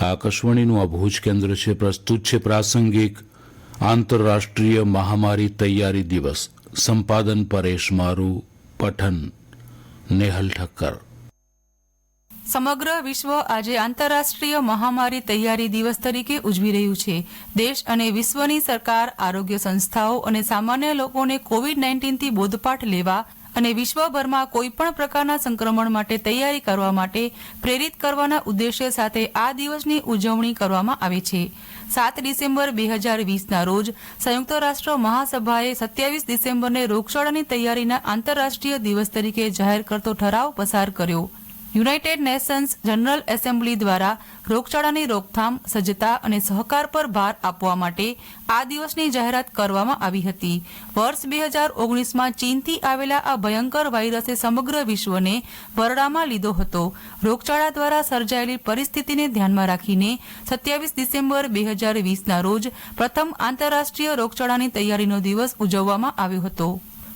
આકાશવાણીનું આ ભુજ કેન્દ્ર છે, પ્રસ્તુત છે પ્રાસંગિક આંતરરાષ્ટ્રીય મહામારી તૈયારી દિવસ. સંપાદન પરેશ મારું, પઠન, નેહલ ઠક્કર. સમગ્ર વિશ્વ આજે આંતરરાષ્ટ્રીય મહામારી તૈયારી દિવસ તરીકે ઉજવી રહ્યું છે. દેશ અને વિશ્વની સરકાર, આરોગ્ય સંસ્થાઓ અને સામાન્ય લોકોને કોવિડ નાઇન્ટીનથી બોધપાઠ લેવા અને વિશ્વભરમાં કોઈ પણ પ્રકારના સંક્રમણ માટે તૈયારી કરવા માટે પ્રેરિત કરવાના ઉદ્દેશ્ય સાથે આ દિવસની ઉજવણી કરવામાં આવે છે. સાત ડિસેમ્બર બે હજાર વીસના રોજ સંયુક્ત રાષ્ટ્ર મહાસભાએ સત્યાવીસ ડિસેમ્બરને રોગચાળાની તૈયારીના આંતરરાષ્ટ્રીય દિવસ તરીકે જાહેર કરતો ઠરાવ પસાર કર્યો. યુનાઇટેડ નેશન્સ જનરલ એસેમ્બલી દ્વારા રોગચાળાની રોકથામ, સજ્જતા અને સહકાર પર ભાર આપવા માટે આ દિવસની જાહેરાત કરવામાં આવી હતી. વર્ષ બે હજાર ઓગણીસમાં ચીનથી આવેલા આ ભયંકર વાયરસે સમગ્ર વિશ્વને વરડામાં લીધો હતો. રોગચાળા દ્વારા સર્જાયેલી પરિસ્થિતિને ધ્યાનમાં રાખીને સત્યાવીસ ડિસેમ્બર બે હજાર વીસના રોજ પ્રથમ આંતરરાષ્ટ્રીય રોગચાળાની તૈયારીનો દિવસ ઉજવવામાં આવ્યો હતો.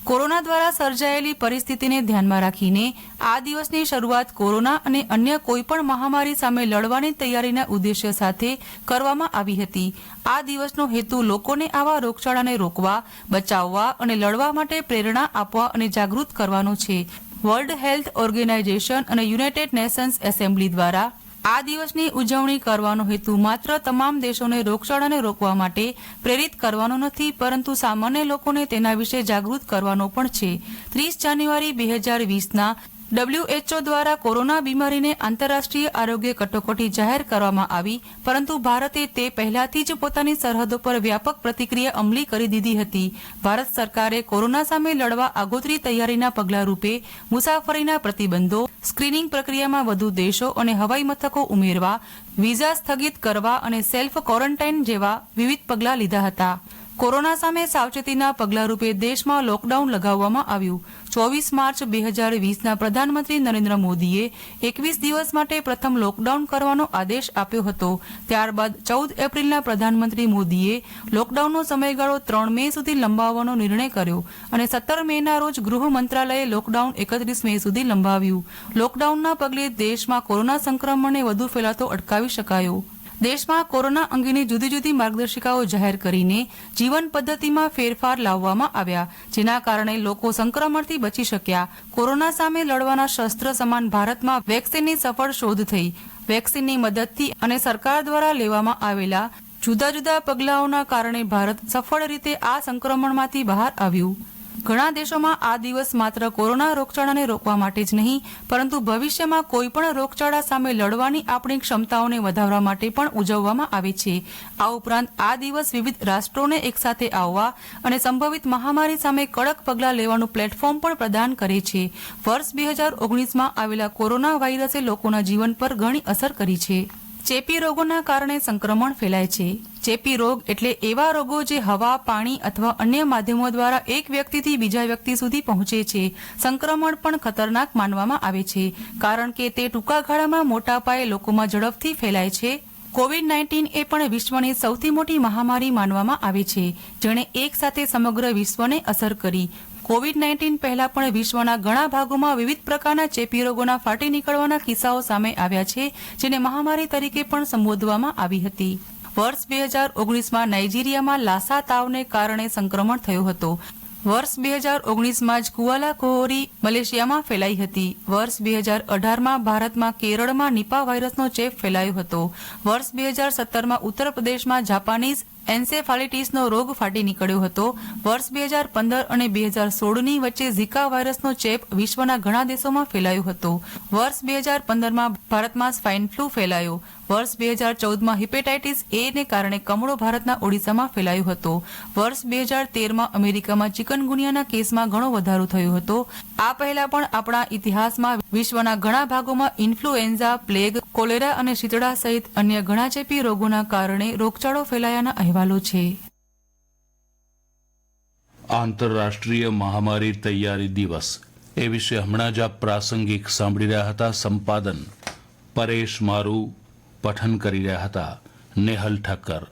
કોરોના દ્વારા સર્જાયેલી પરિસ્થિતિને ધ્યાનમાં રાખીને આ દિવસની શરૂઆત કોરોના અને અન્ય કોઈપણ મહામારી સામે લડવાની તૈયારીના ઉદ્દેશ્ય સાથે કરવામાં આવી હતી. આ દિવસનો હેતુ લોકોને આવા રોગચાળાને રોકવા, બચાવવા અને લડવા માટે પ્રેરણા આપવા અને જાગૃત કરવાનો છે. વર્લ્ડ હેલ્થ ઓર્ગેનાઇઝેશન અને યુનાઇટેડ નેશન્સ એસેમ્બલી દ્વારા આ દિવસની ઉજવણી કરવાનો હેતુ માત્ર તમામ દેશોને રોગચાળાને રોકવા માટે પ્રેરિત કરવાનો નથી, પરંતુ સામાન્ય લોકોને તેના વિશે જાગૃત કરવાનો પણ છે. ત્રીસ જાન્યુઆરી બે હજાર વીસના ડબ્લ્યુએચઓ દ્વારા કોરોના બીમારીને આંતરરાષ્ટ્રીય આરોગ્ય કટોકટી જાહેર કરવામાં આવી, પરંતુ ભારતે તે પહેલાથી જ પોતાની સરહદો પર વ્યાપક પ્રતિક્રિયા અમલી કરી દીધી હતી. ભારત સરકારે કોરોના સામે લડવા આગોતરી તૈયારીના પગલા રૂપે મુસાફરીના પ્રતિબંધો, સ્ક્રીનિંગ પ્રક્રિયામાં વધુ દેશો અને હવાઈ મથકો ઉમેરવા, વિઝા સ્થગિત કરવા અને સેલ્ફ ક્વોરન્ટાઇન જેવા વિવિધ પગલાં લીધા હતા. કોરોના સામે સાવચેતીના પગલા રૂપે દેશમાં લોકડાઉન લગાવવામાં આવ્યું. ચોવીસ માર્ચ બે હજાર વીસના પ્રધાનમંત્રી નરેન્દ્ર મોદીએ એકવીસ દિવસ માટે પ્રથમ લોકડાઉન કરવાનો આદેશ આપ્યો હતો. ત્યારબાદ ચૌદ એપ્રિલના પ્રધાનમંત્રી મોદીએ લોકડાઉનનો સમયગાળો ત્રણ મે સુધી લંબાવવાનો નિર્ણય કર્યો અને સત્તર મેના રોજ ગૃહ મંત્રાલયે લોકડાઉન એકત્રીસ મે સુધી લંબાવ્યું. લોકડાઉનના પગલે દેશમાં કોરોના સંક્રમણને વધુ ફેલાતો અટકાવી શકાયો. દેશમાં કોરોના અંગેની જુદી જુદી માર્ગદર્શિકાઓ જાહેર કરીને જીવન પદ્ધતિમાં ફેરફાર લાવવામાં આવ્યા, જેના કારણે લોકો સંક્રમણથી બચી શક્યા. કોરોના સામે લડવાના શસ્ત્ર સમાન ભારતમાં વેક્સિનની સફળ શોધ થઈ. વેક્સિનની મદદથી અને સરકાર દ્વારા લેવામાં આવેલા જુદા જુદા પગલાઓના કારણે ભારત સફળ રીતે આ સંક્રમણમાંથી બહાર આવ્યું. ઘણા દેશોમાં આ દિવસ માત્ર કોરોના રોગચાળાને રોકવા માટે જ નહીં, પરંતુ ભવિષ્યમાં કોઈપણ રોગચાળા સામે લડવાની આપણી ક્ષમતાઓને વધારવા માટે પણ ઉજવવામાં આવે છે. આ ઉપરાંત આ દિવસ વિવિધ રાષ્ટ્રોને એકસાથે આવવા અને સંભવિત મહામારી સામે કડક પગલાં લેવાનું પ્લેટફોર્મ પણ પ્રદાન કરે છે. વર્ષ બે હજાર ઓગણીસમાં આવેલા કોરોના વાયરસે લોકોના જીવન પર ઘણી અસર કરી છે. ચેપી રોગોના કારણે સંક્રમણ ફેલાય છે. ચેપી રોગ એટલે એવા રોગો જે હવા, પાણી અથવા અન્ય માધ્યમો દ્વારા એક વ્યક્તિથી બીજા વ્યક્તિ સુધી પહોંચે છે. સંક્રમણ પણ ખતરનાક માનવામાં આવે છે. કારણ કે તે ટૂંકા ગાળામાં મોટા પાયે લોકોમાં ઝડપથી ફેલાય છે. કોવિડ નાઇન્ટીન એ પણ વિશ્વની સૌથી મોટી મહામારી માનવામાં આવે છે. જેણે એક સાથે સમગ્ર વિશ્વને અસર કરી. કોવિડ નાઇન્ટીન પહેલા પણ વિશ્વના ઘણા ભાગોમાં વિવિધ પ્રકારના ચેપી રોગોના ફાટી નીકળવાના કિસ્સાઓ સામે આવ્યા છે, જેને મહામારી તરીકે પણ સંબોધવામાં આવી હતી. વર્ષ બે હજાર ઓગણીસમાં નાઇજીરિયામાં લાસા તાવને કારણે સંક્રમણ થયો હતો. વર્ષ બે હજાર ઓગણીસમાં જ કુઆલા કોહોરી મલેશિયામાં ફેલાઈ હતી. વર્ષ બે હજાર અઢારમાં ભારતમાં કેરળમાં નિપા વાયરસનો ચેપ ફેલાયો હતો. વર્ષ બે હજાર સત્તરમાં ઉત્તર પ્રદેશમાં જાપાનીઝ એન્સેફાલિટીસનો રોગ ફાટી નીકળ્યો હતો. વર્ષ બે હજાર પંદર અને બે હજાર સોળની વચ્ચે ઝીકા વાયરસનો ચેપ વિશ્વના ઘણા દેશોમાં ફેલાયો હતો. વર્ષ બે હજાર પંદરમાં ભારતમાં સ્વાઇન ફ્લૂ ફેલાયો. વર્ષ બે હજાર ચૌદમાં હિપેટાઇટિસ એ ને કારણે કમળો ભારતના ઓડિશામાં ફેલાયો હતો. વર્ષ બે હજાર તેરમાં અમેરિકામાં ચિકનગુનિયાના કેસમાં ઘણો વધારો થયો હતો. આ પહેલા પણ આપણા ઇતિહાસમાં વિશ્વના ઘણા ભાગોમાં ઇન્ફ્લુએન્ઝા, પ્લેગ, કોલેરા અને શીતળા સહિત અન્ય ઘણા ચેપી રોગોના કારણે રોગચાળો ફેલાયાના અહેવાલો છે. આંતરરાષ્ટ્રીય મહામારી તૈયારી દિવસ. એ વિશે હમણાં જ આપ પ્રાસંગિક સાંભળી રહ્યા હતા. સંપાદન પરેશ મારું પઠન કરી રહ્યા હતા. નેહલ ઠક્કર.